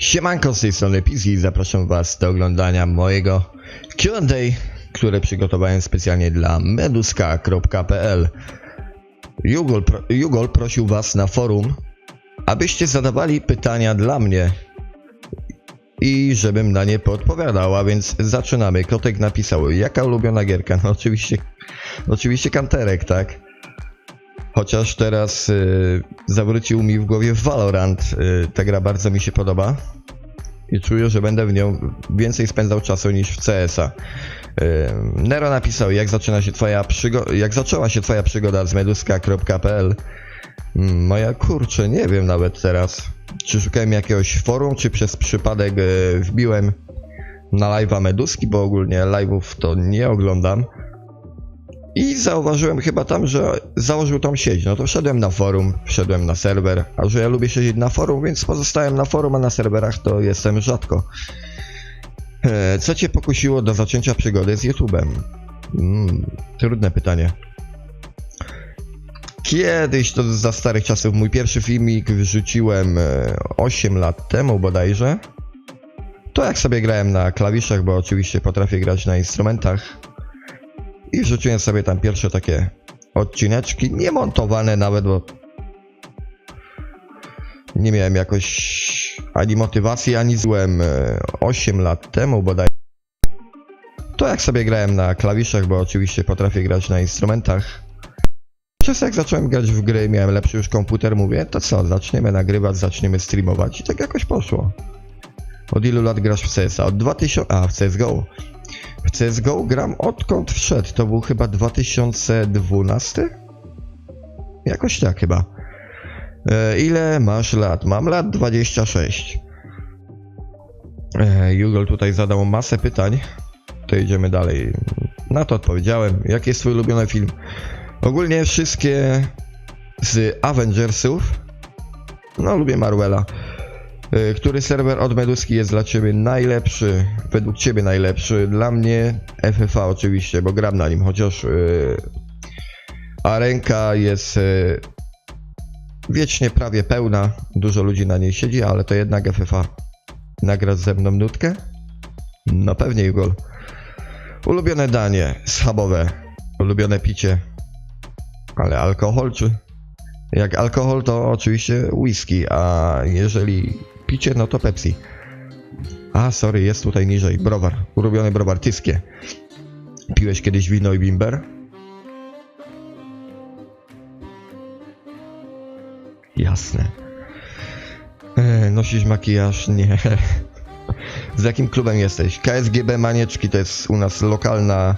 Siemanko, z tej strony Pizzi zapraszam was do oglądania mojego Q&A, które przygotowałem specjalnie dla meduska.pl Jugol, pro, Jugol prosił was na forum, abyście zadawali pytania dla mnie i żebym na nie podpowiadał, a więc zaczynamy. Kotek napisał, jaka ulubiona gierka? No oczywiście, oczywiście kanterek, tak? Chociaż teraz y, zawrócił mi w głowie Valorant. Y, ta gra bardzo mi się podoba. I czuję, że będę w nią więcej spędzał czasu niż w CS-a. Y, Nero napisał, jak zaczyna się twoja przygoda, jak zaczęła się twoja przygoda z meduska.pl. Mm, Moja kurczę, nie wiem nawet teraz. Czy szukałem jakiegoś forum, czy przez przypadek y, wbiłem na live'a Meduski, bo ogólnie live'ów to nie oglądam. I zauważyłem chyba tam, że założył tą sieć. No to wszedłem na forum, wszedłem na serwer. A że ja lubię siedzieć na forum, więc pozostałem na forum, a na serwerach to jestem rzadko. E, Co cię pokusiło do zaczęcia przygody z YouTube'em? Mm, trudne pytanie. Kiedyś, to za starych czasów, mój pierwszy filmik wrzuciłem e, 8 lat temu bodajże. To jak sobie grałem na klawiszach, bo oczywiście potrafię grać na instrumentach. I wrzuciłem sobie tam pierwsze takie odcineczki, nie montowane nawet, bo nie miałem jakoś ani motywacji, ani złem 8 lat temu bodaj. To jak sobie grałem na klawiszach, bo oczywiście potrafię grać na instrumentach. Przez jak zacząłem grać w gry, miałem lepszy już komputer, mówię, to co, zaczniemy nagrywać, zaczniemy streamować i tak jakoś poszło. Od ilu lat grasz w CS? Od 2000... A, w CSGO. W CSGO gram odkąd wszedł. To był chyba 2012? Jakoś tak chyba. E, ile masz lat? Mam lat 26. E, Jugol tutaj zadał masę pytań. To idziemy dalej. Na to odpowiedziałem. Jaki jest twój ulubiony film? Ogólnie wszystkie z Avengersów. No, lubię Marvela. Y, Który serwer od Meduski jest dla Ciebie najlepszy? Według Ciebie najlepszy? Dla mnie FFA oczywiście, bo gram na nim, chociaż yy, Arenka jest yy, wiecznie prawie pełna, dużo ludzi na niej siedzi, ale to jednak FFA. Nagrasz ze mną nutkę? No pewnie, Jugol. Ulubione danie, schabowe, ulubione picie, ale alkohol czy? Jak alkohol to oczywiście whisky, a jeżeli picie, no to Pepsi. A, sorry, jest tutaj niżej. Browar. Ulubiony browar. Tyskie. Piłeś kiedyś wino i bimber? Jasne. E, nosisz makijaż? Nie. Z jakim klubem jesteś? KSGB Manieczki to jest u nas lokalna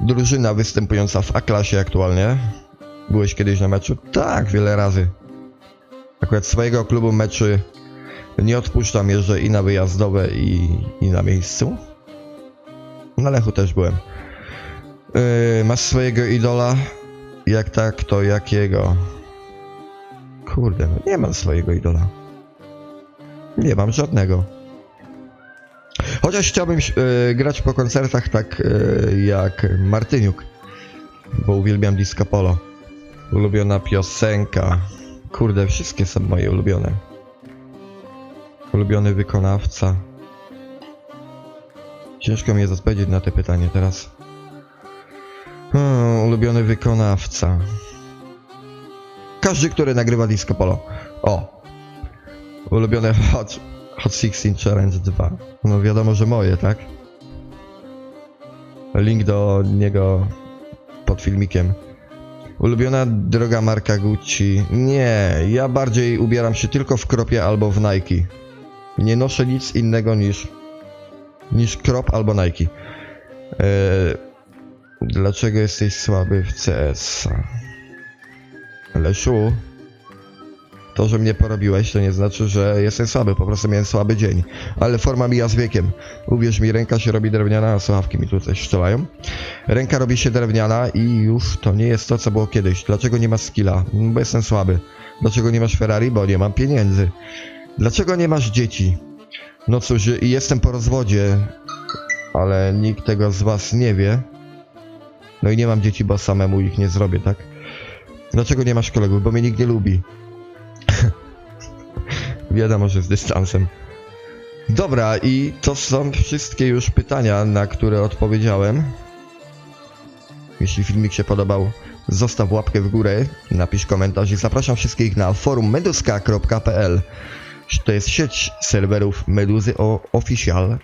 drużyna występująca w A-klasie aktualnie. Byłeś kiedyś na meczu? Tak, wiele razy. Akurat swojego klubu meczy nie odpuszczam, jeżdżę i na wyjazdowe, i, i na miejscu. Na Lechu też byłem. Yy, masz swojego idola? Jak tak, to jakiego? Kurde, no nie mam swojego idola. Nie mam żadnego. Chociaż chciałbym yy, grać po koncertach tak yy, jak Martyniuk, bo uwielbiam disco polo. Ulubiona piosenka. Kurde, wszystkie są moje ulubione. Ulubiony wykonawca. Ciężko mi jest odpowiedzieć na te pytanie teraz. Hmm, ulubiony wykonawca. Każdy, który nagrywa disco polo. O! Ulubione Hot, Hot 16 Challenge 2. No wiadomo, że moje, tak? Link do niego pod filmikiem. Ulubiona droga marka Gucci? Nie, ja bardziej ubieram się tylko w kropie albo w Nike. Nie noszę nic innego niż niż krop albo Nike. Eee, dlaczego jesteś słaby w CS? Leszu, to, że mnie porobiłeś, to nie znaczy, że jestem słaby, po prostu miałem słaby dzień. Ale forma mija z wiekiem. Uwierz mi, ręka się robi drewniana, a słuchawki mi tutaj szczelają. Ręka robi się drewniana i już to nie jest to, co było kiedyś. Dlaczego nie masz skilla? Bo jestem słaby. Dlaczego nie masz Ferrari? Bo nie mam pieniędzy. Dlaczego nie masz dzieci? No cóż, jestem po rozwodzie, ale nikt tego z was nie wie. No i nie mam dzieci, bo samemu ich nie zrobię, tak? Dlaczego nie masz kolegów? Bo mnie nikt nie lubi. Wiadomo, że z dystansem. Dobra, i to są wszystkie już pytania, na które odpowiedziałem. Jeśli filmik się podobał, zostaw łapkę w górę, napisz komentarz i zapraszam wszystkich na forum meduska.pl. To jest sieć serwerów Meduzy o Official.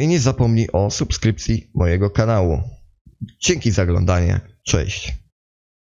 I nie zapomnij o subskrypcji mojego kanału. Dzięki za oglądanie. Cześć.